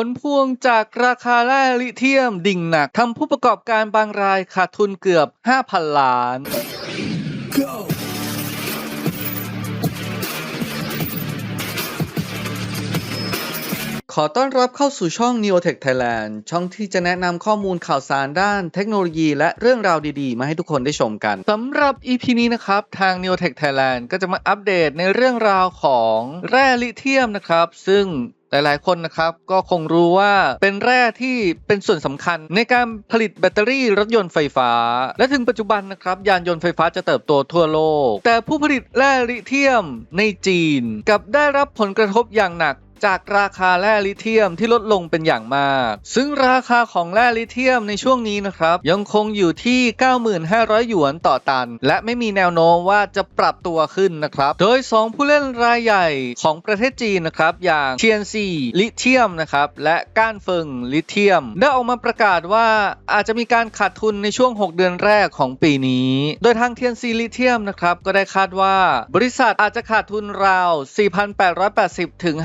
ผลพวงจากราคาแร่ลิเทียมดิ่งหนักทำผู้ประกอบการบางรายขาดทุนเกือบ 5,000 ล้าน ขอต้อนรับเข้าสู่ช่อง Neotech Thailand ช่องที่จะแนะนำข้อมูลข่าวสารด้านเทคโนโลยีและเรื่องราวดีๆ มาให้ทุกคนได้ชมกันสำหรับ EP นี้นะครับ ทาง Neotech Thailand ก็จะมาอัปเดตในเรื่องราวของแร่ลิเธียมนะครับ ซึ่งหลาย ๆ คนนะครับก็คงรู้ว่าเป็นแร่ที่เป็นส่วนสำคัญ ในการผลิตแบตเตอรี่รถยนต์ไฟฟ้า และถึงปัจจุบันนะครับยานยนต์ไฟฟ้าจะเติบโตทั่วโลก แต่ผู้ผลิตแร่ลิเธียมในจีน กับได้รับผลกระทบอย่างหนัก จากราคาแร่ลิเธียมที่ลดลงเป็นอย่างมาก ซึ่งราคาของแร่ลิเธียมในช่วงนี้นะครับ ยังคงอยู่ที่ 9,500 หยวนต่อตัน และไม่มีแนวโน้มว่าจะปรับตัวขึ้นนะครับ โดย 2 ผู้เล่นรายใหญ่ของประเทศจีนนะครับ อย่าง TNC ลิเธียมนะครับและก้านเฟิงลิเธียม ได้ออกมาประกาศว่าอาจจะมีการขาดทุนในช่วง 6 เดือนแรกของปีนี้ โดยทาง TNC ลิเธียมนะครับก็ได้คาดว่า บริษัทอาจจะขาดทุนราว 4,880 ถึง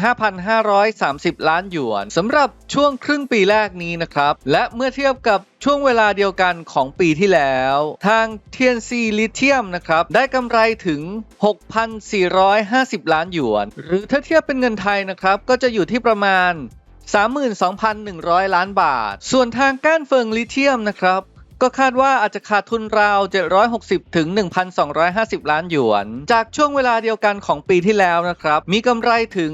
5,530 ล้านหยวนสำหรับช่วงครึ่งปีแรกนี้นะครับ และเมื่อเทียบกับช่วงเวลาเดียวกันของปีที่แล้ว ทาง TNC Lithium นะครับ ได้กำไรถึง 6,450 ล้านหยวน หรือถ้าเทียบเป็นเงินไทยนะครับ ก็จะอยู่ที่ประมาณ 32,100 ล้านบาท ส่วนทางก้านเฟิงลิเธียมนะครับ ก็คาดว่าอาจจะขาดทุนราว 760 ถึง 1,250 ล้านหยวน จากช่วงเวลาเดียวกันของปีที่แล้วนะครับ มีกำไรถึง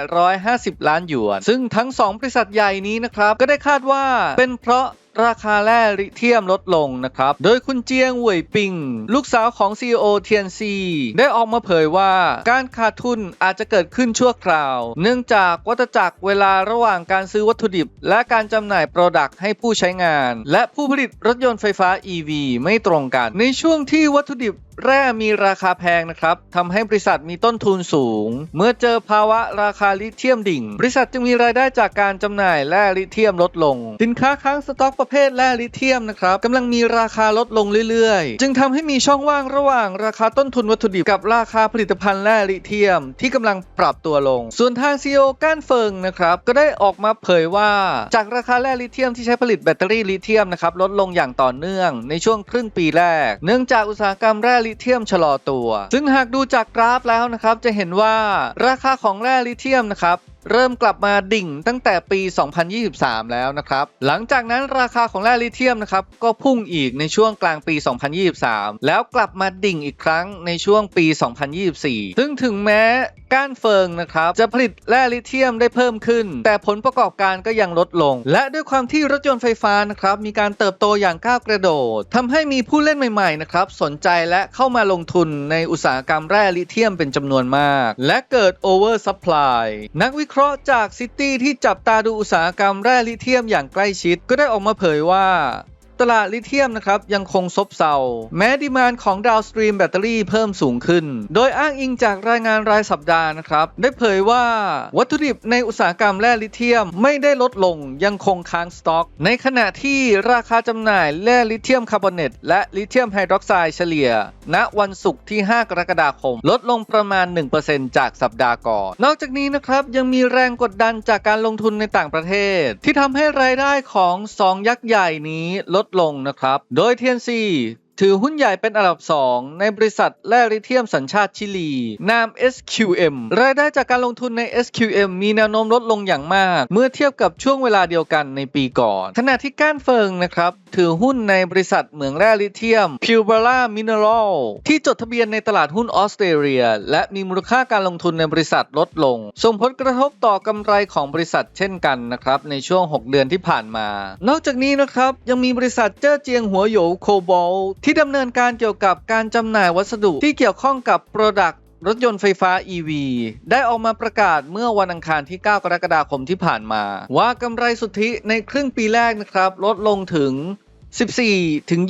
5,850 ล้านหยวน ซึ่งทั้ง 2 บริษัทใหญ่นี้นะครับ ก็ได้คาดว่าเป็นเพราะ ราคาแร่ลิเทียมลดลงนะครับ โดยคุณเจียงเหวยปิง ลูกสาวของ CEO TNC ได้ออกมาเผยว่า การขาดทุนอาจจะเกิดขึ้นชั่วคราว เนื่องจากวัตจักรเวลาระหว่างการซื้อวัตถุดิบ และการจำหน่ายโปรดักต์ให้ผู้ใช้งาน และผู้ผลิตรถยนต์ไฟฟ้า EV ไม่ตรงกัน ในช่วงที่วัตถุดิบ แร่มีราคาแพงนะครับทำให้บริษัทมีต้นทุนสูง เมื่อเจอภาวะราคาลิเธียมดิ่ง บริษัทจึงมีรายได้จากการจำหน่ายแร่ลิเธียมลดลง สินค้าค้างสต็อกประเภทแร่ลิเธียมนะครับกำลังมีราคาลดลงเรื่อยๆ จึงทำให้มีช่องว่างระหว่างราคาต้นทุนวัตถุดิบกับราคาผลิตภัณฑ์แร่ลิเธียม ที่กำลังปรับตัวลง ส่วนทางซีอก้านเฟิงนะครับก็ได้ออกมาเผยว่า จากราคาแร่ลิเธียมที่ใช้ผลิตแบตเตอรี่ลิเธียมนะครับลดลงอย่างต่อเนื่องในช่วงครึ่งปีแรก เนื่องจากอุตสาหกรรมแร่ลิเทียมชะลอตัว ซึ่งหากดูจากกราฟแล้วนะครับจะเห็นว่าราคาของแร่ลิเทียมนะครับ เริ่มกลับมาดิ่งตั้งแต่ปี 2023 แล้วนะครับ หลังจากนั้นราคาของแร่ลิเธียมนะครับก็พุ่งอีกในช่วงกลางปี 2023 แล้วกลับมาดิ่งอีกครั้งในช่วงปี 2024 ซึ่งถึงแม้ก้านเฟิงนะครับจะผลิตแร่ลิเธียมได้เพิ่มขึ้น แต่ผลประกอบการก็ยังลดลง และด้วยความที่รถยนต์ไฟฟ้านะครับมีการเติบโตอย่างก้าวกระโดดทำให้มีผู้เล่นใหม่ๆนะครับสนใจและเข้ามาลงทุนในอุตสาหกรรมแร่ลิเธียมเป็นจำนวนมาก และเกิด over supply นักวิเคราะห์จากซิตี้ที่จับตาดูอุตสาหกรรมแร่ลิเทียมอย่างใกล้ชิดก็ได้ออกมาเผยว่า ตลาดลิเธียมนะครับยังคงซบเซา แม้ดีมานของดาวสตรีมแบตเตอรี่เพิ่มสูงขึ้น โดยอ้างอิงจากรายงานรายสัปดาห์นะครับได้เผยว่าวัตถุดิบในอุตสาหกรรมแร่ลิเธียมไม่ได้ลดลงยังคงค้างสต็อก ในขณะที่ราคาจำหน่ายแร่ลิเธียมคาร์บอเนตและลิเธียมไฮดรอกไซด์เฉลี่ย ณวันศุกร์ที่ 5 กรกฎาคม ลดลงประมาณ 1%จากสัปดาห์ก่อน นอกจากนี้นะครับยังมีแรงกดดันจากการลงทุนในต่างประเทศ ที่ทำให้รายได้ของ 2 ยักษ์ใหญ่นี้ลดลงนะครับ โดย TNC ถือหุ้นใหญ่เป็นอันดับ 2 ในบริษัทแร่ลิเธียมสัญชาติชิลี นาม SQM รายได้จากการลงทุนใน SQM มีแนวโน้มลดลงอย่างมาก เมื่อเทียบกับช่วงเวลาเดียวกันในปีก่อน ขณะที่ก้านเฟิงนะครับ ถือหุ้นในบริษัทเหมืองแร่ลิเธียม p i l b a r a Mineral ที่จดทะเบียนในตลาดหุ้นออสเตรเลีย และมีมูลค่าการลงทุนในบริษัทลดลง ส่งผลกระทบต่อกำไรของบริษัทเช่นกันนะครับในช่วง 6 เดือนที่ผ่านมา นอกจากนี้นะครับยังมีบริษัทเจ้อเจียงหัวโหยวโคบอลที่ดำเนินการเกี่ยวกับการจำหน่ายวัสดุที่เกี่ยวข้องกับ Product รถยนต์ไฟฟ้า EV ได้ออกมาประกาศเมื่อวันอังคารที่ 9 กรกฎาคมที่ผ่านมา ว่ากำไรสุทธิในครึ่งปีแรกนะครับ ลดลงถึง 14ถึง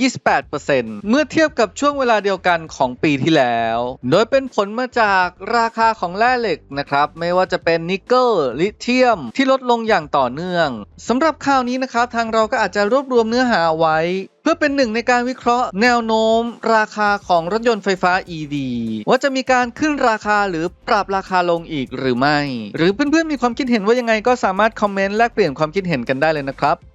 28%เมื่อเทียบกับช่วงเวลาเดียวกันของปีที่แล้ว โดยเป็นผลมาจากราคาของแร่เหล็กนะครับ ไม่ว่าจะเป็นนิกเกิลลิเธียมที่ลดลงอย่างต่อเนื่องสำหรับข่าวนี้นะครับ ทางเราก็อาจจะรวบรวมเนื้อหาไว้ เพื่อเป็นหนึ่งในการวิเคราะห์แนวโน้ม ราคาของรถยนต์ไฟฟ้า EV ว่าจะมีการขึ้นราคาหรือปรับราคาลงอีกหรือไม่ หรือเพื่อนๆมีความคิดเห็นว่ายังไงก็สามารถคอมเมนต์แลกเปลี่ยนความคิดเห็นกันได้เลยนะครับ